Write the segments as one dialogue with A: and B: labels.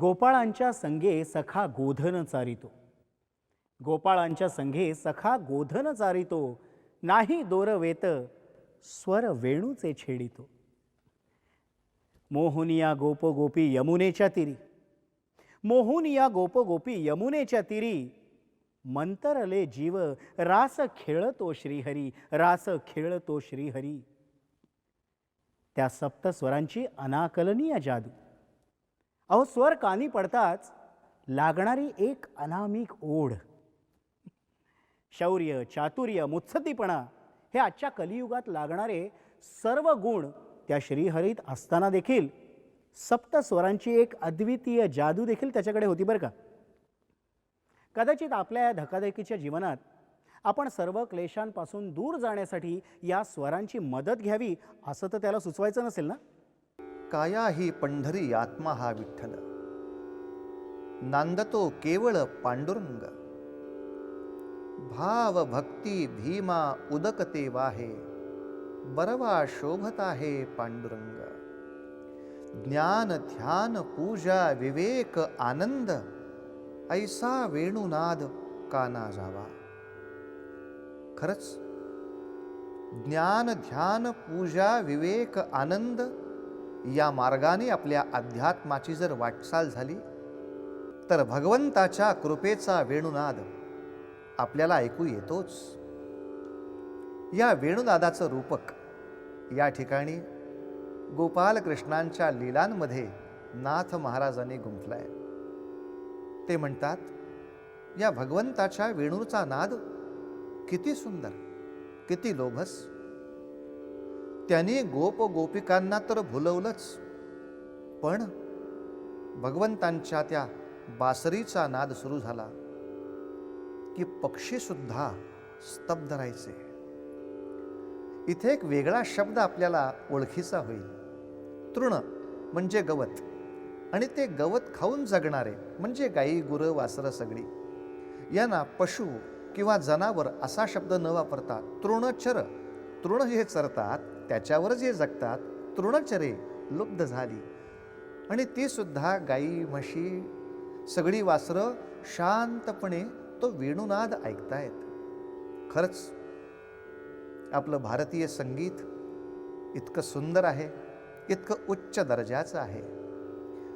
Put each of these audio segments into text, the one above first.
A: गोपाळांच्या संगे सखा गोधन चारितो. गोपाळांच्या संघे सखा गोधन चारितो. नाही दोरवेत स्वर वेणूचे छेडितो. मोहुनिया गोप गोपी यमुनेच्या तिरी. मोहुनिया गोप गोपी यमुनेच्या तिरी. मंतरले जीव रास खेळतो श्रीहरी रास खेळतो श्रीहरी. त्या सप्तस्वरांची अनाकलनीय जादू. अहो स्वर कानी पडताच लागणारी एक अनामिक ओढ. शौर्य चातुर्य मुत्सद्दीपणा हे आजच्या कलियुगात लागणारे सर्व गुण त्या श्रीहरीत असताना देखील सप्त स्वरांची एक अद्वितीय जादू देखील त्याच्याकडे होती बरं का? कदाचित आपल्या या धकाधकीच्या जीवनात आपण सर्व क्लेशांपासून दूर जाण्यासाठी या स्वरांची मदत घ्यावी असं तर त्याला सुचवायचं नसेल ना?
B: काया ही पंढरी आत्मा हा विठ्ठल. नांदतो केवळ पांडुरंग. भाव भक्ती भीमा उदकते वाहे. बरवा शोभत आहे पांडुरंग. ज्ञान ध्यान पूजा विवेक आनंद. ऐसा वेणुनाद काना जावा. खरंच ज्ञान ध्यान पूजा विवेक आनंद या मार्गाने आपल्या अध्यात्माची जर वाटचाल झाली तर भगवंताच्या कृपेचा वेणुनाद आपल्याला ऐकू येतोच. या वेणुनादाचं रूपक या ठिकाणी गोपालकृष्णांच्या लीलांमध्ये नाथ महाराजांनी गुंफलाय. ते म्हणतात या भगवंताच्या वेणूचा नाद किती सुंदर किती लोभस त्याने गोप गोपिकांना तर भुलवलंच. पण भगवंतांच्या त्या बासरीचा नाद सुरू झाला की पक्षीसुद्धा स्तब्ध राहायचे. इथे एक वेगळा शब्द आपल्याला ओळखीचा होईल. तृण म्हणजे गवत आणि ते गवत खाऊन जगणारे म्हणजे गाई गुरं वासरं सगळी. यांना पशु किंवा जनावर असा शब्द न वापरता तृणचर तृण हे चरतात त्याच्यावर जे जगतात. तृणचरे लुब्ध झाली. आणि ती सुद्धा गाई म्हशी सगळी वासरं शांतपणे तो वेणुनाद ऐकतायत. खरंच आपलं भारतीय संगीत इतकं सुंदर आहे इतकं उच्च दर्जाचं आहे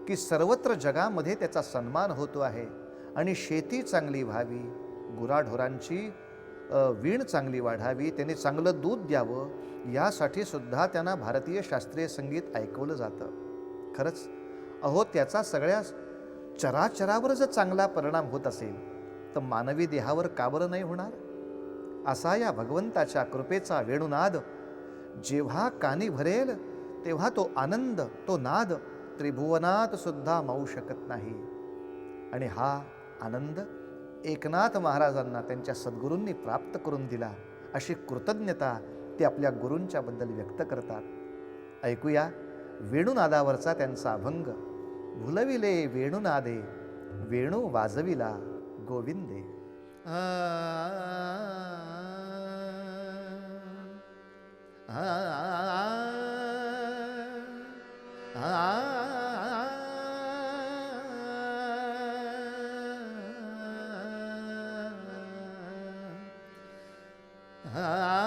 B: की सर्वत्र जगामध्ये त्याचा सन्मान होतो आहे. आणि शेती चांगली व्हावी गुराढोरांची वीण चांगली वाढावी त्यांनी चांगलं दूध द्यावं यासाठी सुद्धा त्यांना भारतीय शास्त्रीय संगीत ऐकवलं जातं. खरंच अहो त्याचा सगळ्या चराचरावर जर चांगला परिणाम होत असेल तर मानवी देहावर का बरं नाही होणार? असा या भगवंताच्या कृपेचा वेणुनाद जेव्हा कानी भरेल तेव्हा तो आनंद तो नाद त्रिभुवनात सुद्धा मावू शकत नाही. आणि हा आनंद एकनाथ महाराजांना त्यांच्या सद्गुरूंनी प्राप्त करून दिला अशी कृतज्ञता ते आपल्या गुरूंच्याबद्दल व्यक्त करतात ऐकूया वेणुनादावरचा त्यांचा अभंग भुलविले वेणुनादे वेणू वाजविला गोविंदे
C: आ भुलविले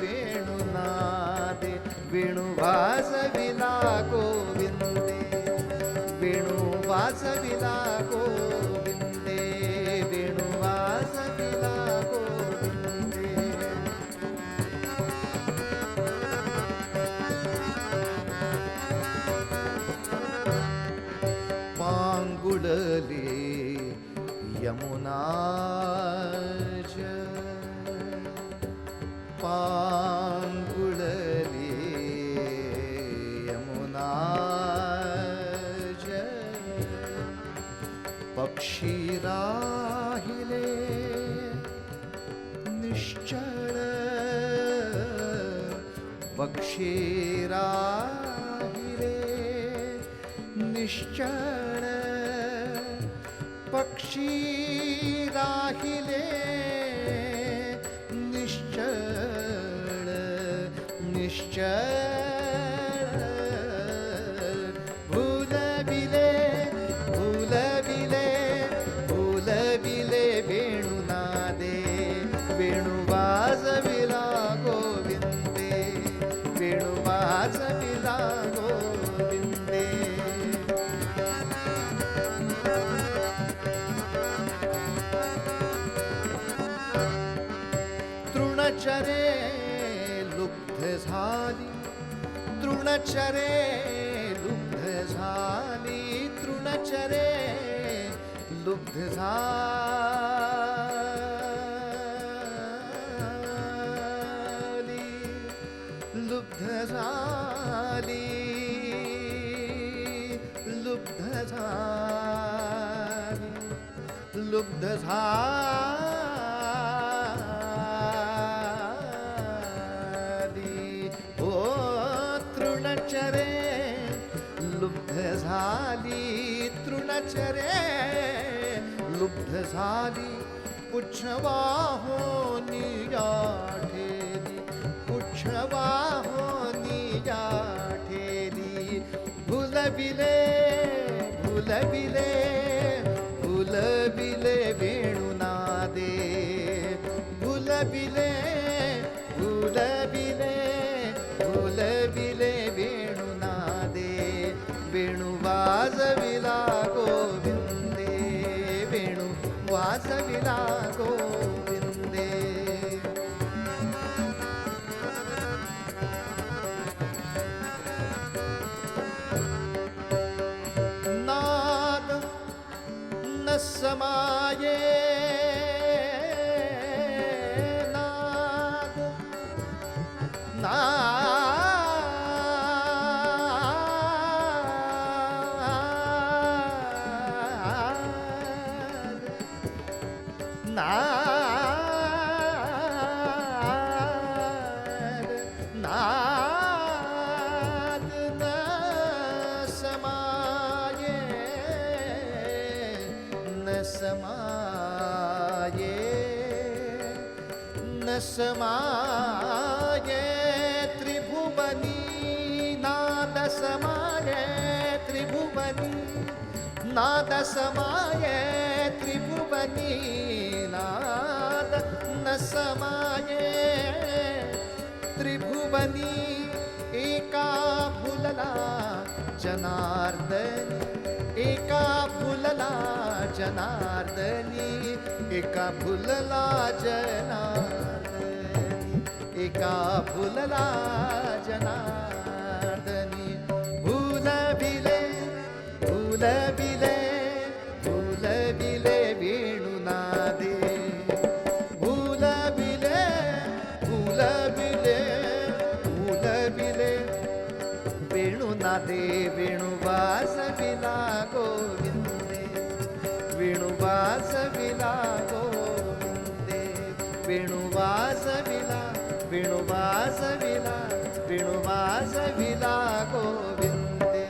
C: वेणुनादे
B: वेणुवासविला गोविन्दे वेणुवासविला गो पक्षी हिरे निश्चळ पक्षी राहिले निश्चळ निश्चळ तृणचरे लुब्ध झाली तृणचरे लुब्ध झाली लुब्ध झाली लुब्ध झाली लुब्ध झाली. झाली तृणचरे लुब्ध झाली पुच्छवाहो नियाठेली पुच्छवाहो भुलबिले भुलबिले भुलबिले भुलविले वेणुनादे भुलबिले वाजविला गोविंदे समाये त्रिभुवनी नाद समाये त्रिभुवनी नाद समाये त्रिभुवनी समाये त्रिभुवनी एका फुलला जनार्दनी एका फुलला जनार्दनी एका फुलला जनार्दनी एका फुलला जनार्दनी. वेणुवासविला वेणुवासविला वेणुवासविला गोविंदे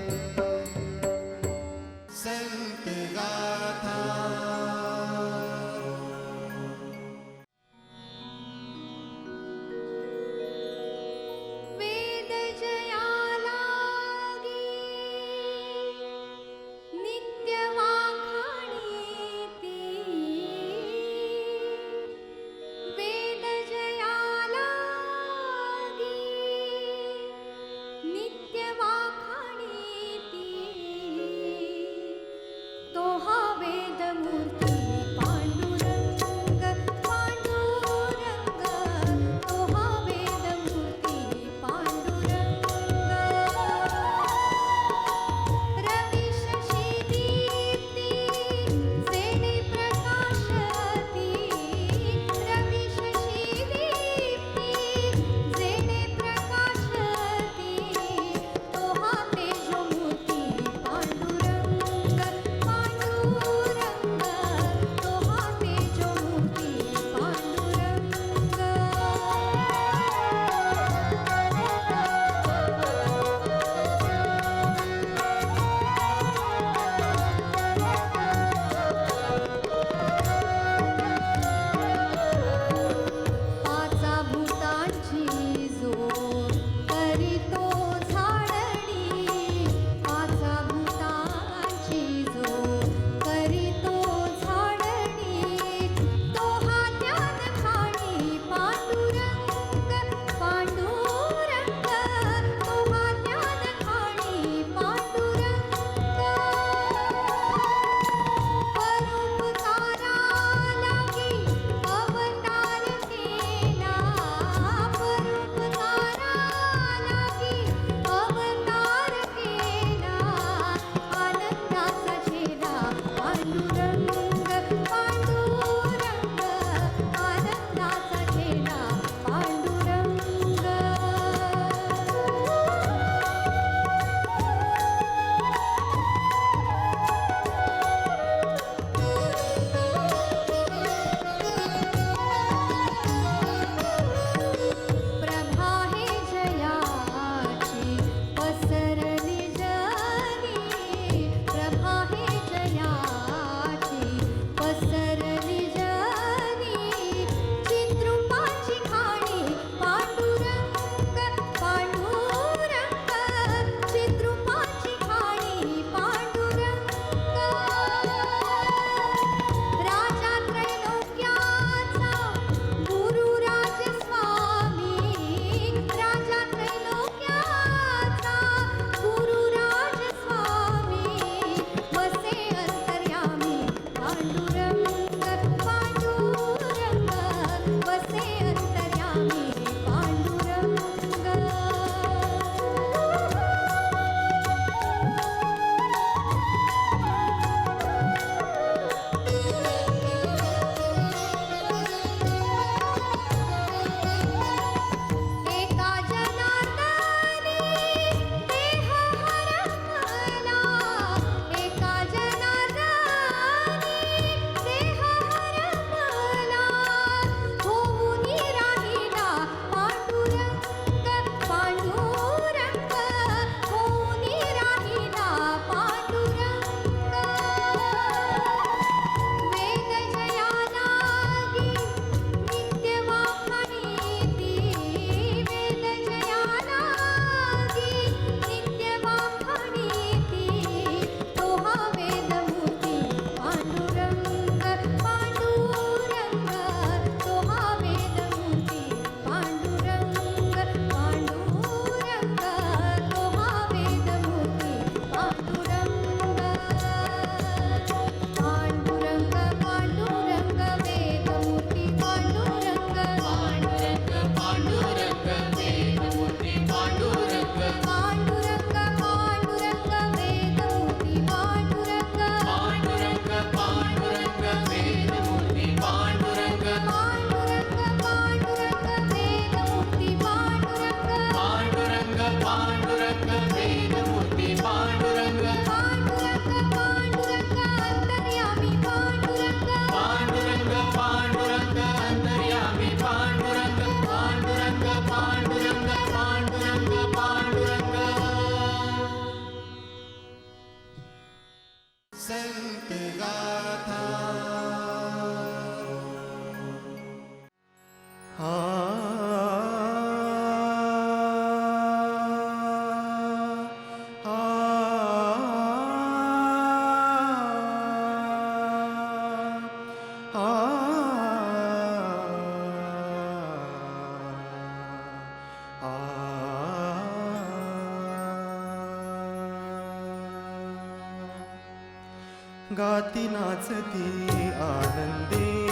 C: गाती नाचती आनंदे.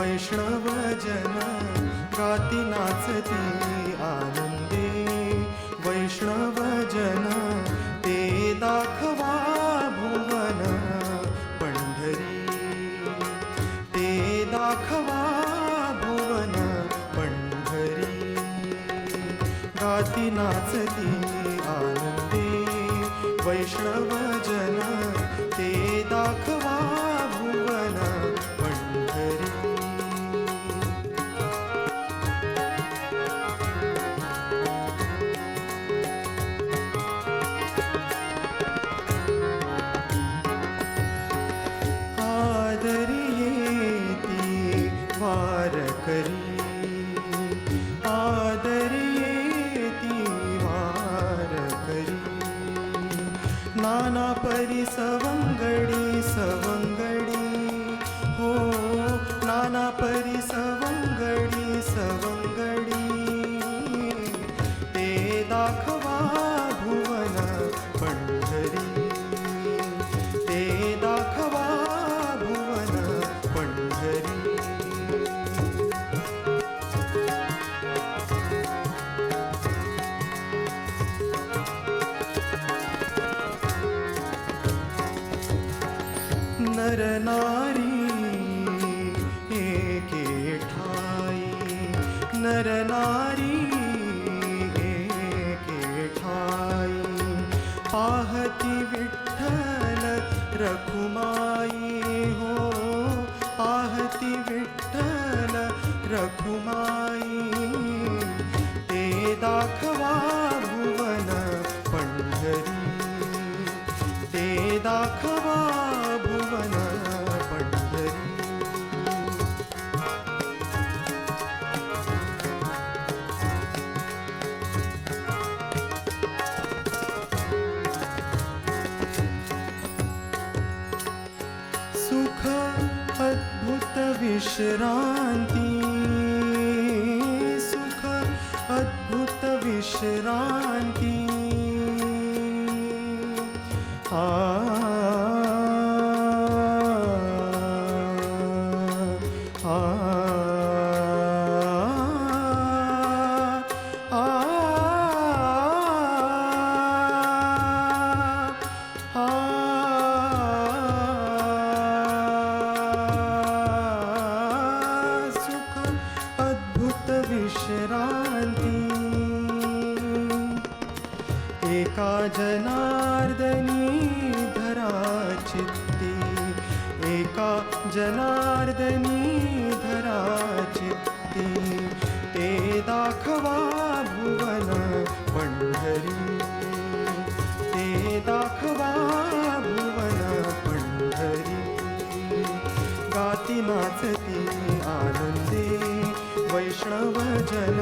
C: वैष्णव जन गाती नाचती आनंदे. वैष्णवजन ते severim नर नारी एके ठाई। नर नारी एके ठाई। पाहती विठ्ठल रखुमाई हो। पाहती विठ्ठल रखुमाई। ते दाखवा अद्भुत विश्रांती सुख अद्भुत विश्रांती आ चित्ती एका जनार्दनी धराचित्ती ते दाखवा भुवन पंढरी. ते दाखवा भुवन पंढरी. गाती नाचती आनंदे. वैष्णवजन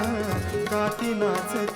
C: गाती नाचती.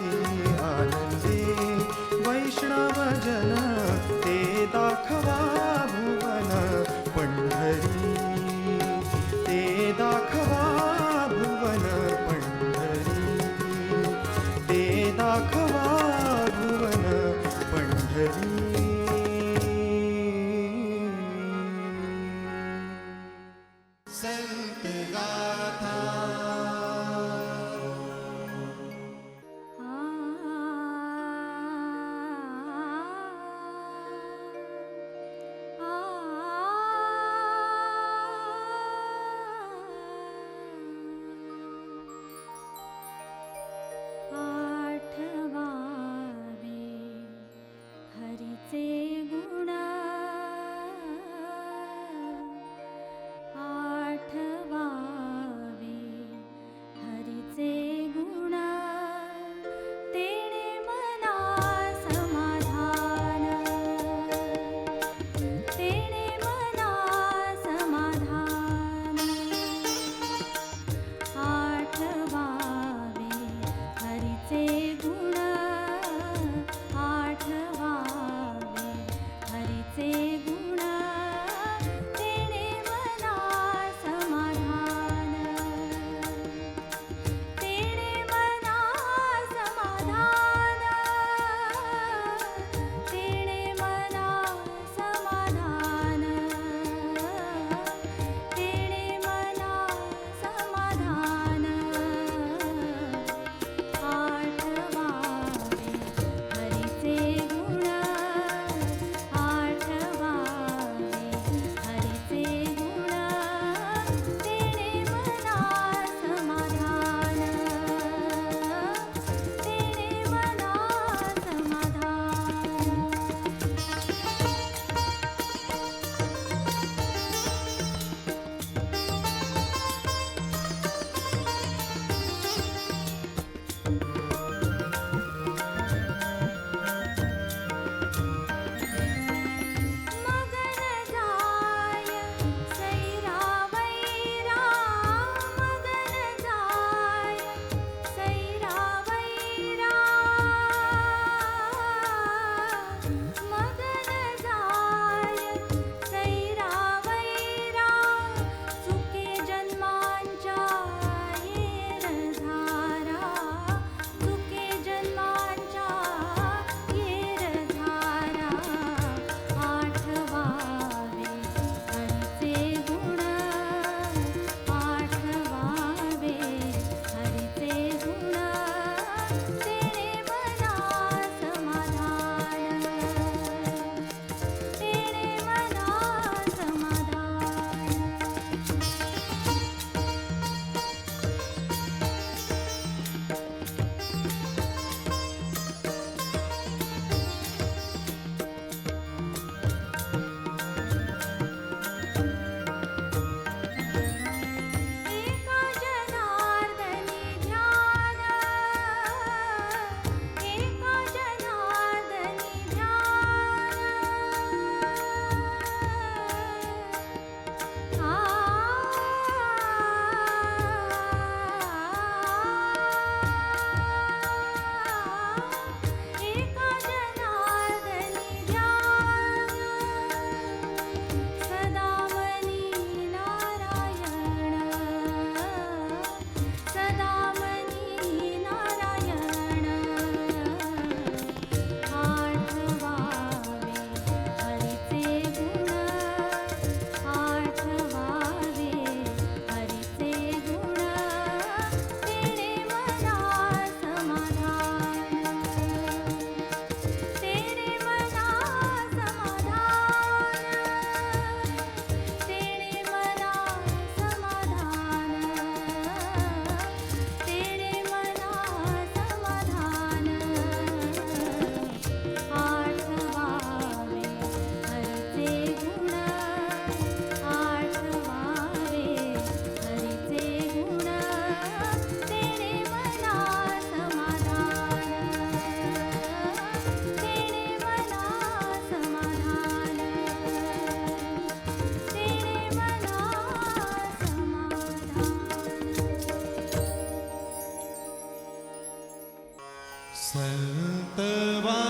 D: ಸಂತವಾ